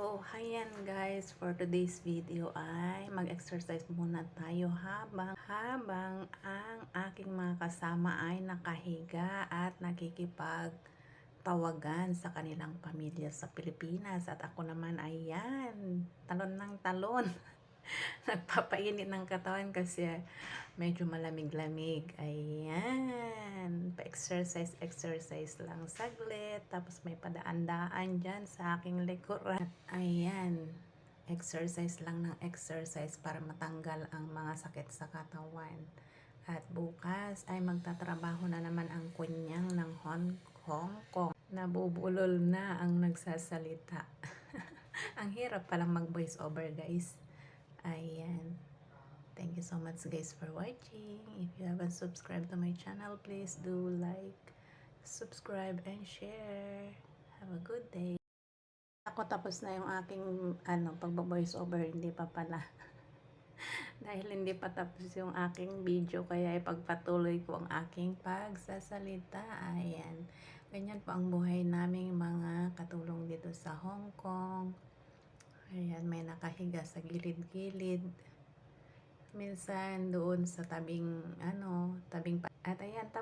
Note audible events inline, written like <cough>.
So, ayan guys, for today's video ay mag-exercise muna tayo habang habang ang aking mga kasama ay nakahiga at nakikipag tawagan sa kanilang pamilya sa Pilipinas at ako naman ay yan, talon ng talon. <laughs> Nagpapainit ng katawan kasi medyo malamig-lamig. Ayan. Pa-exercise, exercise lang saglit. Tapos may padaan-daan dyan sa aking likuran. Ayan. Exercise lang ng exercise para matanggal ang mga sakit sa katawan. At bukas ay magtatrabaho na naman ang kunyang ng Hong Hong Kong. Nabubulol na ang nagsasalita. <laughs> ang hirap palang mag-voice over guys. Ayan. Thank you so much guys for watching. If you haven't subscribed to my channel, please do like, subscribe, and share. Have a good day. Ako tapos na yung aking ano, pagbo-voice over, hindi pa pala. <laughs> Dahil hindi pa tapos yung aking video, kaya ipagpatuloy ko ang aking pagsasalita. Ayan. Ganyan po ang buhay naming mga katulong dito sa Hong Kong. Ayan, may nakahiga sa gilid-gilid. Minsan doon sa tabing, ano, tabing. At ayan, tapos